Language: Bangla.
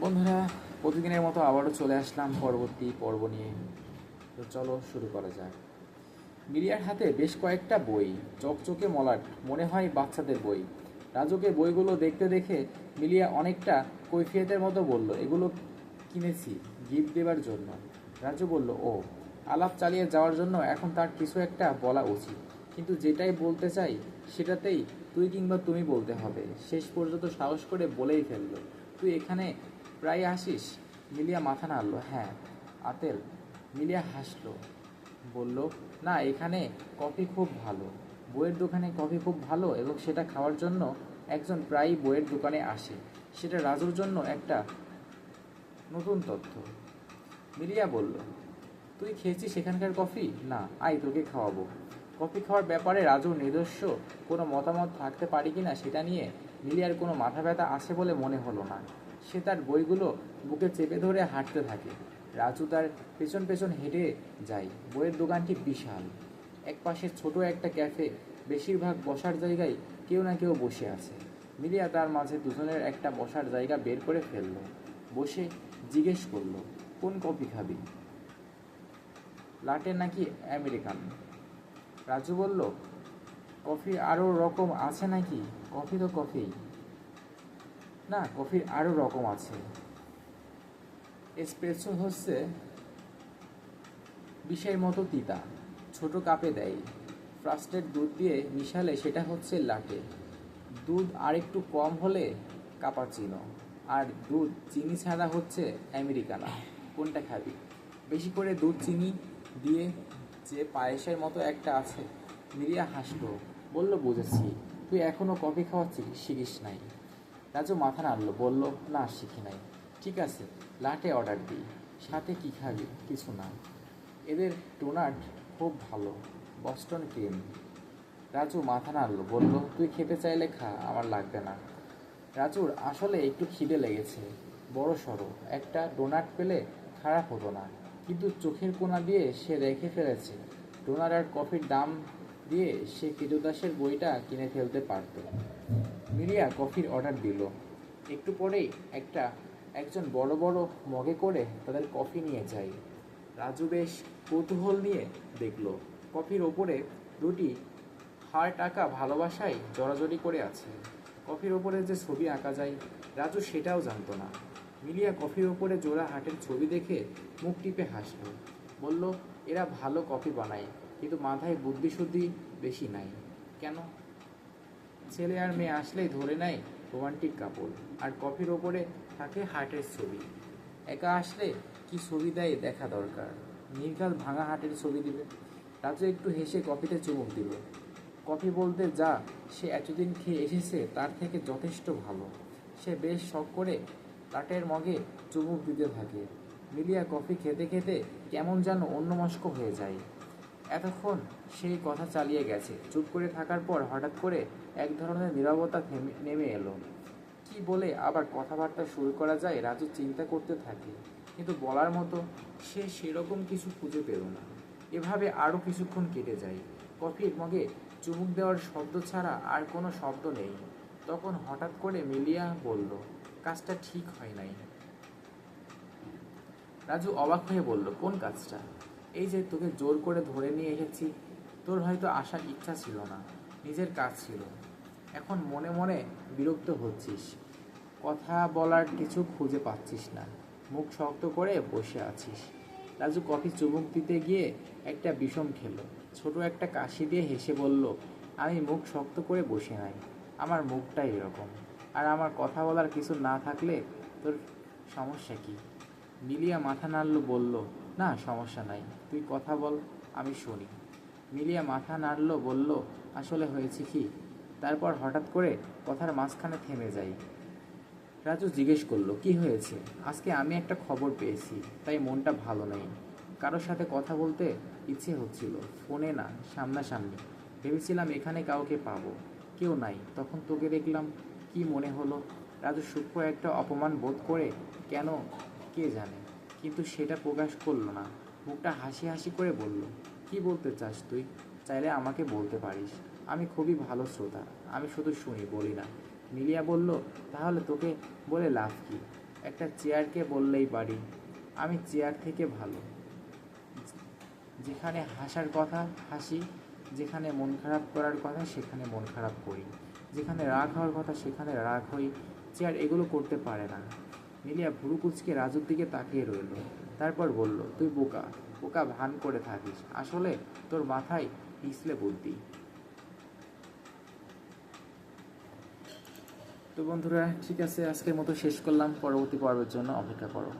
বন্ধুরা, প্রতিদিনের মতো আবারও চলে আসলাম পরবর্তী পর্ব নিয়ে। তো চলো শুরু করা যাক। মিরিয়ার হাতে বেশ কয়েকটা বই, চকচকে মলাট, মনে হয় বাচ্চাদের বই। রাজুকে বইগুলো দেখতে দেখে মিলিয়া অনেকটা কৈফিয়তের মতো বলল, এগুলো কিনেছি গিফট দেবার জন্য। রাজু বলল, ও, আলাপ চালিয়ে যাওয়ার জন্য এখন তার কিছু একটা বলা উচিত। কিন্তু যেটাই বলতে চাই, সেটাতেই তুই কিংবা তুমি বলতে হবে। শেষ পর্যন্ত সাহস করে বলেই ফেলল। তুই এখানে প্রায় আসিস মিলিয়া মাথা নাড়লো হ্যাঁ আতেল। মিলিয়া হাসলো, বলল, না, এখানে কফি খুব ভালো। বইয়ের দোকানে কফি খুব ভালো এবং সেটা খাওয়ার জন্য একজন প্রায়ই বইয়ের দোকানে আসে। সেটা রাজুর জন্য একটা নতুন তথ্য। মিলিয়া বলল, তুই খেয়েছিস সেখানকার কফি? না আয় তোকে খাওয়াবো। কফি খাওয়ার ব্যাপারে রাজুর নিজস্ব কোনো মতামত থাকতে পারি কি না সেটা নিয়ে মিলিয়ার কোনো মাথা ব্যথা আছে বলে মনে হলো না। সে তার বইগুলো বুকে চেপে ধরে হাঁটতে থাকে। রাজু তার পেছন পেছন হেঁটে যায়। বইয়ের দোকানটি বিশাল। এক পাশে ছোট একটা ক্যাফে, বেশিরভাগ বসার জায়গায় কেউ না কেউ বসে আছে। মিলিয়া তার মাঝে দুজনের একটা বসার জায়গা বের করে ফেলল। বসে জিজ্ঞেস করল, কোন কফি খাবি? লাটে নাকি আমেরিকান? রাজু বলল, কফি আরও রকম আছে নাকি? কফি তো কফি না, কফির আরও রকম আছে। এসপ্রেসো হচ্ছে বিষের মতো তিতা, ছোট কাপে দেয়। ফ্রাস্টেড দুধ দিয়ে মিশালে সেটা হচ্ছে লাটে। দুধ আর একটু কম হলে কাপাচিনো আর দুধ চিনি ছাড়া হচ্ছে আমেরিকানা কোনটা খাবি? বেশি করে দুধ চিনি দিয়ে যে পায়েসের মতো একটা আছে, মিরিয়া হাসলো। বলল, বুঝেছি। তুই এখনও কফি খাওয়া শিখিস নাই। রাজু মাথা নাড়লো, বলল, না, শিখি নাই। ঠিক আছে, লাটে অর্ডার দিই। সাথে কি খাবি? কিছু না। এদের টোনাট খুব ভালো বস্টন ক্রিম রাজু মাথা নাড়লো, বলল, তুই খেতে চাইলে খা, আমার লাগবে না। রাজুর আসলে একটু খিদে লেগেছে। বড় সড়ো, একটা ডোনাট পেলে খারাপ হতো না। কিন্তু চোখের কোনা দিয়ে সে রেখে ফেলেছে। ডোনাট আর কফির দাম দিয়ে সে কৃতদাসের বইটা কিনে ফেলতে পারত। মিরিয়া কফির অর্ডার দিল। একটু পরেই একটা, একজন বড় বড় মগে করে তাদের কফি নিয়ে যায়। রাজু বেশ কৌতূহল নিয়ে দেখল, কফির ওপরে দুটি হার্ট আঁকা ভালোবাসায় জড়াজড়ি করে আছে। কফির ওপরে যে ছবি আঁকা যায়, রাজু সেটাও জানতো না। মিলিয়া কফির ওপরে জোড়া হাটের ছবি দেখে মুখ টিপে হাসলো। বলল, এরা ভালো কফি বানায়, কিন্তু মাথায় বুদ্ধিশুদ্ধি বেশি নাই। কেন? ছেলে আর মেয়ে আসলেই ধরে নেয় রোমান্টিক কাপড় আর কফির ওপরে থাকে হার্টের ছবি। একা আসলে কি ছবি দেয় দেখা দরকার। নির্ঘাত ভাঙা হাটের ছবি দিবে। রাজু একটু হেসে কফিতে চুমুক দিল। কফি বলতে যা সে এতদিন খেয়ে এসেছে তার থেকে যথেষ্ট ভালো। সে বেশ শখ করে লাটের মগে চুমুক দিতে থাকে। মিলিয়া কফি খেতে খেতে কেমন যেন অন্যমস্ক হয়ে যায়। এতক্ষণ সেই কথা চালিয়ে গেছে। চুপ করে থাকার পর হঠাৎ করে এক ধরনের নিরবতা নেমে এলো। কি বলে আবার কথাবার্তা শুরু করা যায় রাজু চিন্তা করতে থাকে, কিন্তু বলার মতো সে সেরকম কিছু খুঁজে পেল না। এভাবে আরও কিছুক্ষণ কেটে যায়। কফির মগে চুমুক দেওয়ার শব্দ ছাড়া আর কোনো শব্দ নেই। তখন হঠাৎ করে মিলিয়া বলল, কাজটা ঠিক হয় নাই। রাজু অবাক হয়ে বলল, কোন কাজটা? এই যে তোকে জোর করে ধরে নিয়ে এসেছি, তোর হয়তো আসার ইচ্ছা ছিল না, নিজের কাজ ছিল। এখন মনে মনে বিরক্ত হচ্ছিস। কথা বলার কিছু খুঁজে পাচ্ছিস না। মুখ শক্ত করে বসে আছিস। রাজু কফি চুমুক দিতে গিয়ে একটা বিষম খেলো। ছোট একটা কাশি দিয়ে হেসে বলল, আমি মুখ শক্ত করে বসে নাই। আমার মুখটাই এরকম। আর আমার কথা বলার কিছু না থাকলে তোর সমস্যা কি? মিলিয়া মাথা নাড়ল, বলল না, সমস্যা নাই। তুই কথা বল, আমি শুনি। মিলিয়া মাথা নাড়ল, বলল, আসলে হয়েছে কি? তারপর হঠাৎ করে কথার মাঝখানে থেমে যাই। রাজু জিজ্ঞেস করল, কি হয়েছে? আজকে আমি একটা খবর পেয়েছি, তাই মনটা ভালো নেই। কারোর সাথে কথা বলতে ইচ্ছে হচ্ছিল, ফোনে না, সামনাসামনি। ভেবেছিলাম এখানে কাউকে পাবো, কেউ নাই। তখন তোকে দেখলাম, কি মনে হলো? রাজু সূক্ষ্ম একটা অপমান বোধ করে, কেন? কে জানে? কিন্তু সেটা প্রকাশ করল না। মুখটা হাসি হাসি করে বলল, কি বলতে চাস তুই? চাইলে আমাকে বলতে পারিস। আমি খুবই ভালো শ্রোতা। আমি শুধু শুনি, বলি না। মিলিয়া বলল, তাহলে তোকে বলে লাভ কি? একটা চেয়ারকে বললেই পারি। আমি চেয়ার থেকে ভালো। যেখানে হাসার কথা হাসি, যেখানে মন খারাপ করার কথা সেখানে মন খারাপ করি। যেখানে রাগ হওয়ার কথা সেখানে রাগ হই। চেয়ার এগুলো করতে পারে না। মিলিয়া ভুরু কুচকে রাজুর দিকে তাকিয়ে রইল। তারপর বলল, তুই বোকা বোকা ভান করে থাকিস। আসলে তোর মাথায় পিছলে বুদ্ধি। তো বন্ধুরা, ঠিক আছে, আজকের মতো শেষ করলাম। পরবর্তী পর্বের জন্য অপেক্ষা করো।